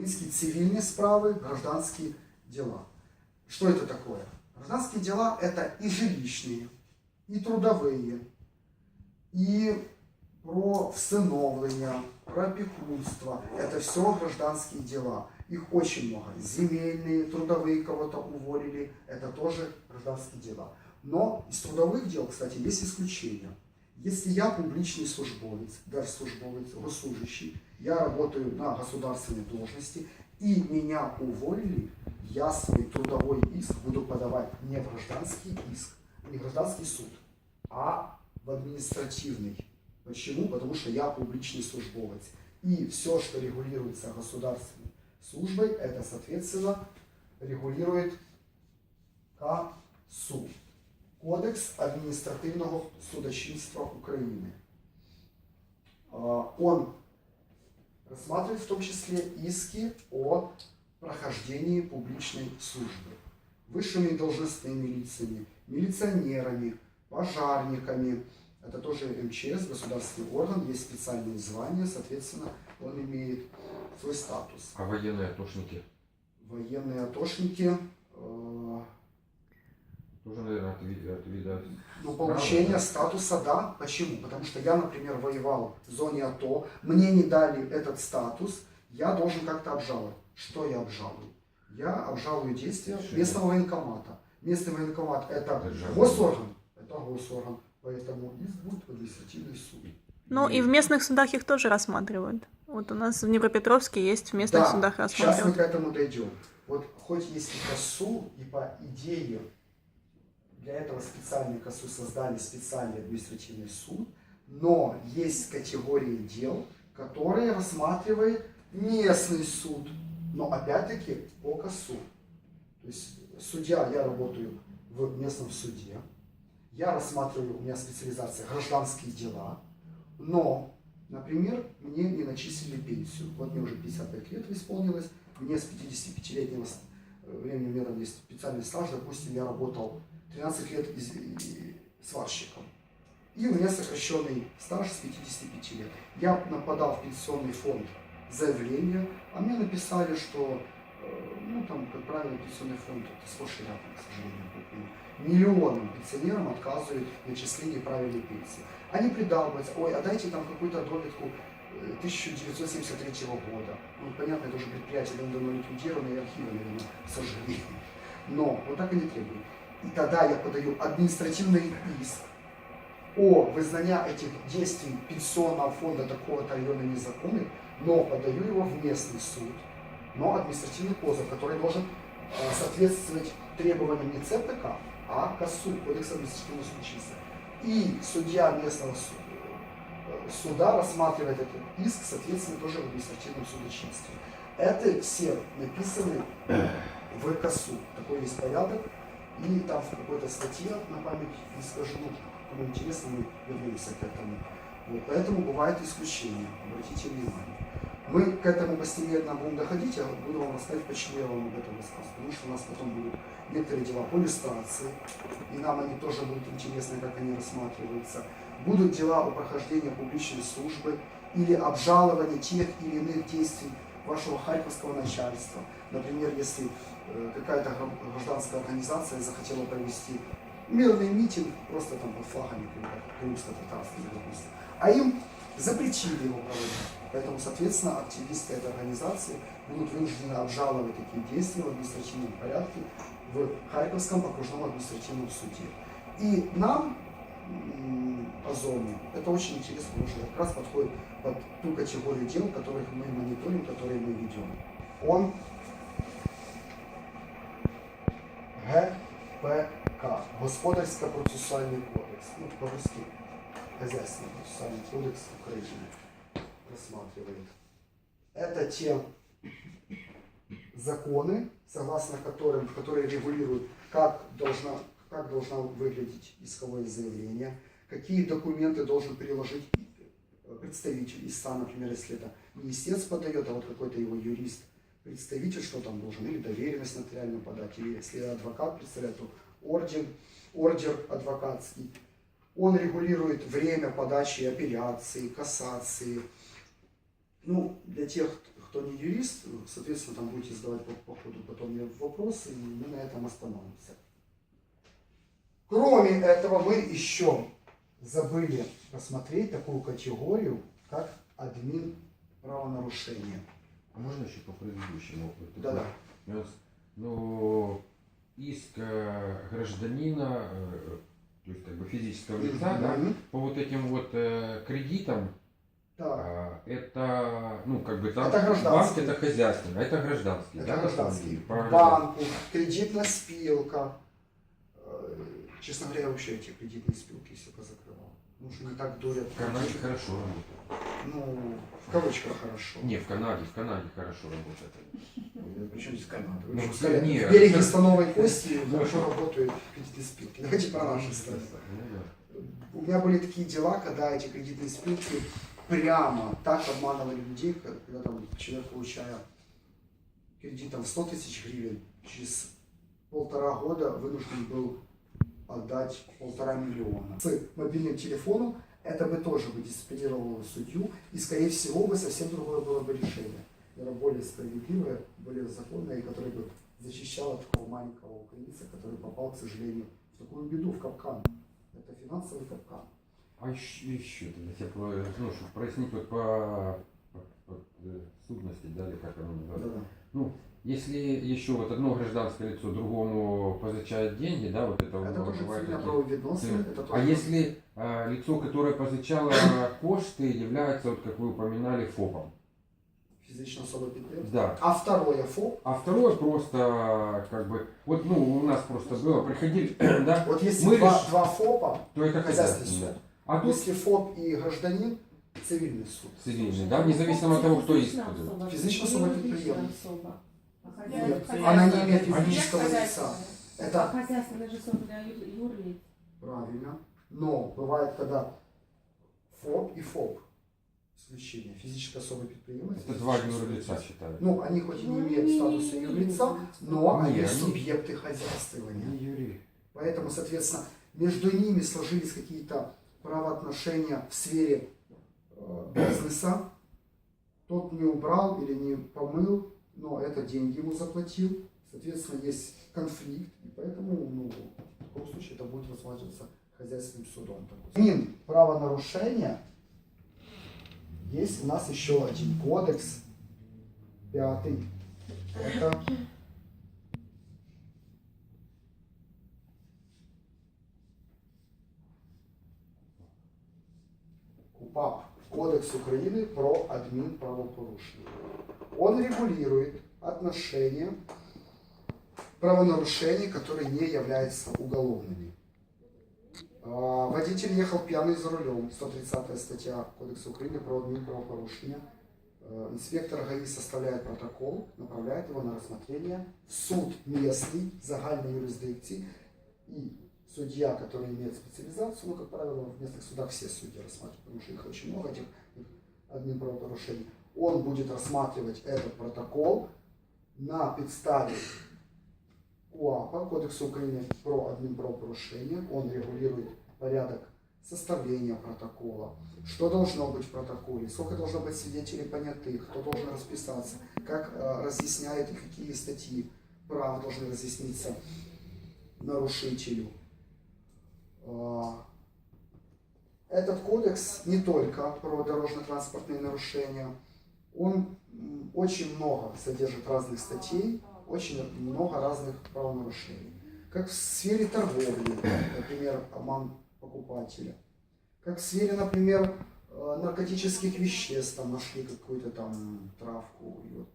Украинские цивильные справы, гражданские дела. Что это такое? Гражданские дела это и жилищные, и трудовые, и про всиновлення, про опекунство. Это все гражданские дела. Их очень много. Земельные, трудовые кого-то уволили. Это тоже гражданские дела. Но из трудовых дел, кстати, есть исключения. Если я публичный службовец, держслужбовец, госслужащий, я работаю на государственной должности, и меня уволили, я свой трудовой иск буду подавать не в гражданский иск, не в гражданский суд, а в административный. Почему? Потому что я публичный службовец. И все, что регулируется государственной службой, это, соответственно, регулирует КСУ. Кодекс административного судочинства Украины. А, Он рассматривает в том числе иски о прохождении публичной службы. Высшими должностными лицами, милиционерами, пожарниками. Это тоже МЧС, государственный орган, есть специальные звания, соответственно, он имеет свой статус. А военные атошники Военные атошники, э, тоже, наверное, от вида, от вида. Ну, получение статуса, да. Почему? Потому что я, например, воевал в зоне АТО, мне не дали этот статус, я должен как-то обжаловать. Что я обжалую? Я обжалую действия Решение. местного военкомата. Местный военкомат это Державный. госорган, это госорган, поэтому иск будет в административный суд. Ну и в местных судах их тоже рассматривают. Вот у нас в Днепропетровске есть в местных да, судах сейчас мы рассматривают. к этому дойдем. Вот хоть есть и КАСУ, и по идее для этого специальный КАСУ создали специальный административный суд, но есть категории дел, которые рассматривает местный суд, но опять-таки по КАСУ. То есть судья, я работаю в местном суде, я рассматриваю, у меня специализация гражданские дела, но, например, мне не начислили пенсию. Вот мне уже 55 лет исполнилось, мне с 55-летнего с- э, времени у меня там есть специальный стаж, допустим, я работал 13 лет и- сварщиком. И у меня сокращенный стаж с 55 лет. Я подал в пенсионный фонд заявление, а мне написали, что, э, ну там, как правило, пенсионный фонд это сплошь и рядом, к сожалению, крупный. миллионам пенсионерам отказывают в начислении правильной пенсии. Они придалбываются, ой, а дайте там какую-то довідку э, 1973 года. Ну, понятно, это уже предприятие давно ликвидировано и архивы, наверное, сожгли. Но вот так они требуют. И тогда я подаю административный иск о вызнании этих действий пенсионного фонда такого-то района незаконных, но подаю его в местный суд, но административный позов, который должен э, соответствовать требованиям не ЦПК, а КАСУ, Кодекса административного судочинства. И судья местного су- э, суда рассматривает этот иск, соответственно, тоже в административном судочинстве. Это все написаны в КАСУ. Такой есть порядок. И там в какой-то статье, на память не скажу, кому интересно, мы вернемся к этому. Вот, поэтому бывают исключения, обратите внимание. Мы к этому постепенно будем доходить, я буду вам рассказывать, почему я вам об этом рассказываю. Потому что у нас потом будут некоторые дела по иллюстрации, и нам они тоже будут интересны, как они рассматриваются. Будут дела о прохождении публичной службы или обжаловании тех или иных действий вашего харьковского начальства. Например, если какая-то гра- гражданская организация захотела провести мирный митинг, просто там под флагами крымско-татарским, допустим, а им запретили его проводить. Поэтому, соответственно, активисты этой организации будут вынуждены обжаловать такие действия в административном порядке в Харьковском окружном административном суде. И нам, м, по зоне, это очень интересно, потому что как раз подходит под ту категорию дел, которых мы мониторим, которые мы ведем. Он ГПК, Господарсько-процесуальний кодекс, ну, по-русски, Хозяйственный процессуальный кодекс Украины рассматривает. Это те законы, согласно которым, которые регулируют, как должна, как должна выглядеть исковое заявление, какие документы должен приложить представитель ИСА, например, если это не истец подает, а вот какой-то его юрист, представитель, что там должен, или доверенность нотариально подать, или если адвокат представляет, то орден, ордер адвокатский. Он регулирует время подачи апелляции, кассации. Ну, для тех, кто не юрист, соответственно, там будете задавать по, по ходу потом вопросы, и мы на этом остановимся. Кроме этого, мы еще забыли рассмотреть такую категорию, как админ правонарушения. А можно еще по предыдущему? Вот такой Да-да. нюанс? Ну, иск э, гражданина, э, то есть как бы физического лица, да, по вот этим вот э, кредитам, Так, а, это, ну, как бы там Это банк гражданский. это хозяйственный, а это гражданский, это да? гражданский. Банку, кредитная спилка. Честно говоря, я вообще эти кредитные спилки все позакрывал. Ну, что не так дурят. В Канаде хорошо работает. Ну, в кавычках хорошо. Не, в Канаде, в Канаде хорошо работает. Причем здесь Канада? Ну, в в береге становой кости хорошо работают кредитные спилки. Давайте про наши страны. Ну. У меня были такие дела, когда эти кредитные спилки прямо так обманывали людей, когда там человек, получая кредит там, в 100 тысяч гривен, через полтора года вынужден был отдать полтора миллиона. С мобильным телефоном это бы тоже бы дисциплинировало судью, и, скорее всего, бы совсем другое было бы решение. Наверное, более справедливое, более законное, и которое бы защищало такого маленького украинца, который попал, к сожалению, в такую беду, в капкан. Это финансовый капкан. А еще, еще тебе про, ну, чтобы прояснить вот по, по, по, э, сутности, да, или как оно называется. Да-да. Если еще вот одно гражданское лицо другому позычает деньги, да, вот это, Это вот тоже бывает цивильно такие. правовідносини, это А тоже... если а, лицо, которое позычало кошты, является, вот как вы упоминали, ФОПом? Фізична особа підприємства. Да. А второе ФОП, А второе просто, как бы, вот, ну, у нас просто было, приходили, да, вот если Мы два, лишь- два ФОПа, то это хозяйственный хозяйственный, суд. да. А тут Если ФОП и гражданин, цивильный суд. цивильный, да, независимо от того, кто есть. Фізична особа підприємець. она не имеет физического лица. Это хозяйственная же особа для юрлиц. правильно. Но бывает, когда ФОП и ФОП исключение. Физическая особа підприємець. Это два юрлица считают. Ну, они хоть и не Ну, имеют статуса юрлица, но они они- субъекты хозяйствования. Поэтому, соответственно, между ними сложились какие-то правоотношения в сфере э, бизнеса. Тот не убрал или не помыл, но это деньги ему заплатил. Соответственно, есть конфликт, и поэтому ну, в таком случае это будет рассматриваться хозяйственным судом. Мин правонарушения есть у нас еще один кодекс, пятый. Это КУПАП, Кодекс Украины про админ правопорушений. Он регулирует отношения правонарушений, которые не являются уголовными. А, Водитель ехал пьяный за рулем, 130 статья Кодекса Украины про админ правопорушения. Э, Инспектор ГАИ составляет протокол, направляет его на рассмотрение в суд местный, загальной юрисдикции, и судья, который имеет специализацию, ну, как правило, в местных судах все судьи рассматривают, потому что их очень много, этих админ правопорушений, он будет рассматривать этот протокол на подставе КУАПа, Кодекса Украины про админ правопорушения, он регулирует порядок составления протокола, что должно быть в протоколе, сколько должно быть свидетелей понятых, кто должен расписаться, как э, разъясняет и какие статьи прав должны разъясниться нарушителю. А, Этот кодекс не только про дорожно-транспортные нарушения, он очень много содержит разных статей, очень много разных правонарушений. Как в сфере торговли, например, обман покупателя. Как в сфере, например, э, наркотических веществ, там нашли какую-то там травку, и вот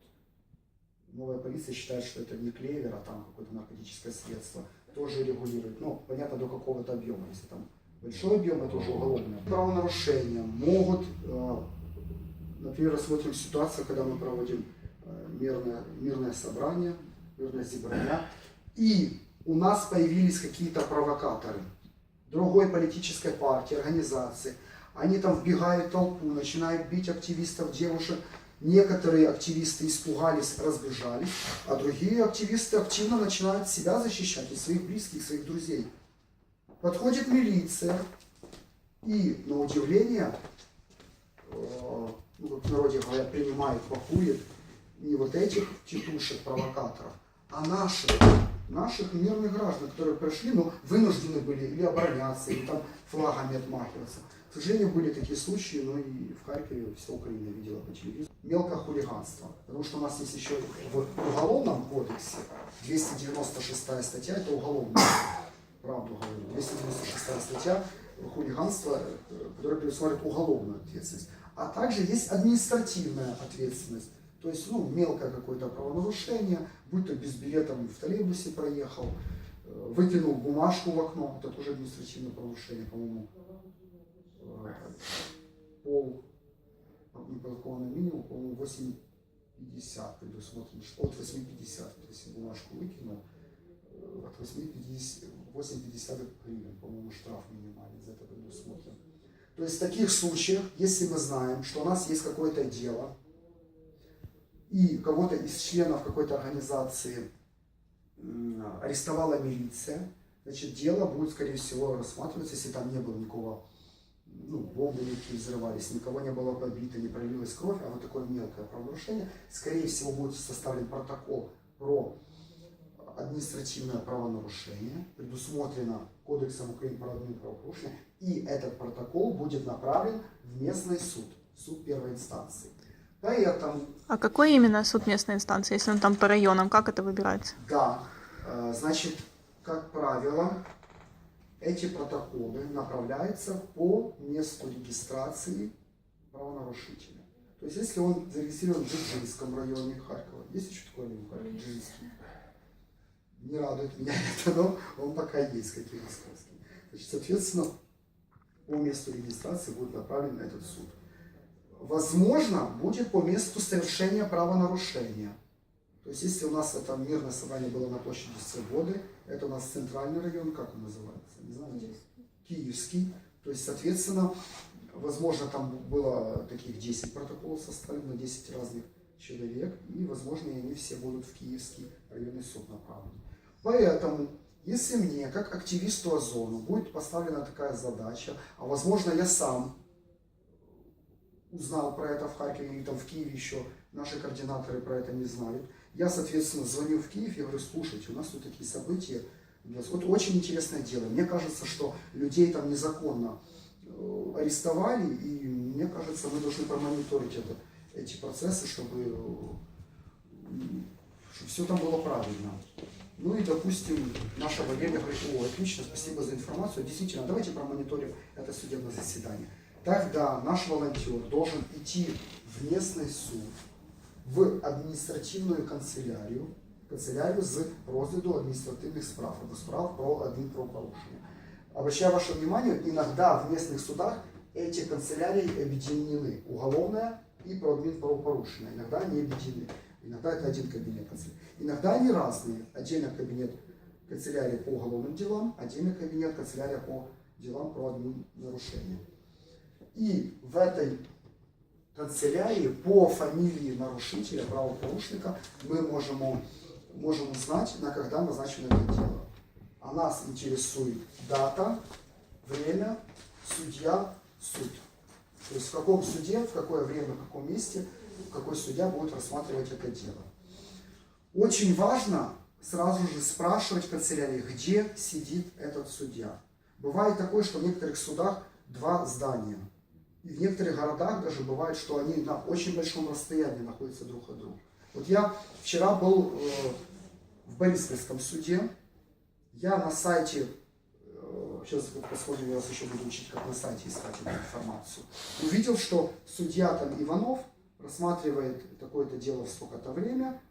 новая полиция считает, что это не клевер, а там какое-то наркотическое средство, тоже регулирует. Ну, понятно, до какого-то объема. Если там большой объем, это уже уголовное. Правонарушения могут, э, например, рассмотрим ситуацию, когда мы проводим э, мирное, мирное собрание, мирное собрание, и у нас появились какие-то провокаторы другой политической партии, организации. Они там вбегают в толпу, начинают бить активистов, девушек. Некоторые активисты испугались, разбежались, а другие активисты активно начинают себя защищать и своих близких, своих друзей. Подходит милиция, и, на удивление, э, ну, как в народе говорят, принимает, пакует, не вот этих тетушек, провокаторов, а наших, наших мирных граждан, которые пришли, но вынуждены были или обороняться, или там флагами отмахиваться. К сожалению, были такие случаи, но и в Харькове вся Украина видела по телевизору. Мелкое хулиганство. Потому что у нас есть еще в Уголовном кодексе 296 статья, это уголовный, правду говорю, 296 статья хулиганство, э, которое предусматривает уголовную ответственность. А также есть административная ответственность. То есть, ну, мелкое какое-то правонарушение, будь то без билета в троллейбусе проехал, э, выкинул бумажку в окно, это тоже административное правонарушение, по-моему, э, пол, не подоконный минимум, по-моему, 8,50 предусмотрено, от 8,50, то есть бумажку выкинул, э, от 8,50 8,50 гривен, по-моему, штраф минимальный за это предусмотрен. То есть в таких случаях, если мы знаем, что у нас есть какое-то дело, и кого-то из членов какой-то организации арестовала милиция, значит, дело будет, скорее всего, рассматриваться, если там не было никакого, ну, бомбы никакие взрывались, никого не было побито, не пролилась кровь, а вот такое мелкое правонарушение, скорее всего, будет составлен протокол про административное правонарушение, предусмотрено Кодексом Украины про админправопорушение, и этот протокол будет направлен в местный суд, суд первой инстанции. Поэтому А какой именно суд местной инстанции, если он там по районам, как это выбирается? Да, э, значит, как правило, эти протоколы направляются по месту регистрации правонарушителя. То есть, если он зарегистрирован в Дзержинском районе Харькова, есть еще такой район Харьков, Дзержинский? Не радует меня это, но он пока есть, как и московский. Значит, соответственно, по месту регистрации будет направлен этот суд. Возможно, будет по месту совершения правонарушения. То есть, если у нас это мирное собрание было на площади Свободы, это у нас центральный район, как он называется? Не знаю, Киевский. То есть, соответственно, возможно, там было таких 10 протоколов составлено, 10 разных человек, и, возможно, они все будут в Киевский районный суд направлены. Поэтому, если мне, как активисту Озону, будет поставлена такая задача, а возможно, я сам узнал про это в Харькове или там в Киеве еще, наши координаторы про это не знают, я, соответственно, звоню в Киев и говорю, слушайте, у нас тут такие события, вот очень интересное дело. Мне кажется, что людей там незаконно э, арестовали, и мне кажется, мы должны промониторить это, эти процессы, чтобы, э, чтобы все там было правильно. Ну и, допустим, наша Валерия говорит, о, отлично, спасибо за информацию, действительно, давайте промониторим это судебное заседание. Тогда наш волонтер должен идти в местный суд, в адміністративну канцелярію, канцелярію з розгляду адміністративних справ або справ про админправопорушение. Обращаю ваше внимание, иногда в местных судах эти канцелярии объединены. Уголовная и про админправопорушение. Иногда они объединены. Иногда это один кабинет канцелярии. Иногда они разные. Отдельно кабинет канцелярии по уголовным делам, отдельно кабинет канцелярия по делам про админнарушения. И в этой канцелярии по фамилии нарушителя, правопорушника мы можем, можем узнать, на когда назначено это дело. А нас интересует дата, время, судья, суд. То есть в каком суде, в какое время, в каком месте, какой судья будет рассматривать это дело. Очень важно сразу же спрашивать канцелярии, где сидит этот судья. Бывает такое, что в некоторых судах два здания. И в некоторых городах даже бывает, что они на очень большом расстоянии находятся друг от друга. Вот я вчера был э, в Бориспольском суде. Я на сайте, э, сейчас посмотрим, я вас еще буду учить, как на сайте искать эту информацию. Увидел, что судья там Иванов рассматривает такое-то дело в столько-то время.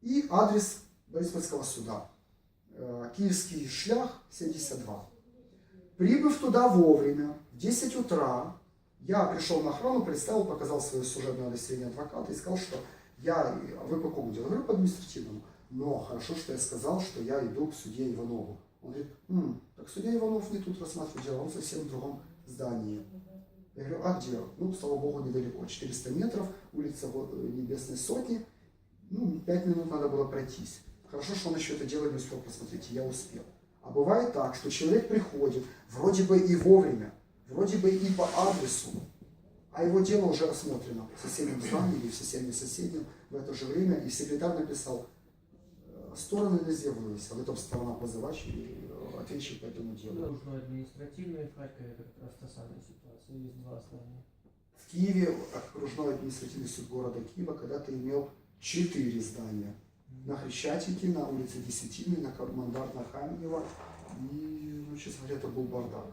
И адрес Бориспольского суда. Э, Киевский шлях 72. Прибыв туда вовремя, в 10 утра, я пришел на охрану, представил, показал свое служебное удостоверение адвоката и сказал, что я, вы по какому делу? Я говорю, по административному. Но хорошо, что я сказал, что я иду к судье Иванову. Он говорит, «М, так судья Иванов не тут рассматривает дело, он совсем в другом здании. Я говорю, а где? Ну, слава богу, недалеко, 400 метров, улица э, Небесной Сотни. Ну, 5 минут надо было пройтись. Хорошо, что он еще это дело не успел посмотреть, я успел. А бывает так, что человек приходит, вроде бы и вовремя, вроде бы и по адресу, а его дело уже рассмотрено в соседнем здании или в соседнем соседнем в это же время, и секретарь написал, э, стороны не а потом сторона позывач и ответчик по этому делу. Окружной административный, в Харькове это как раз та самая ситуация, есть два здания. В Киеве окружной административный суд города Киева когда-то имел четыре здания. На Хрещатике, на улице Десятины, на Командарна Хаменева. И, ну, честно говоря, это был бардак.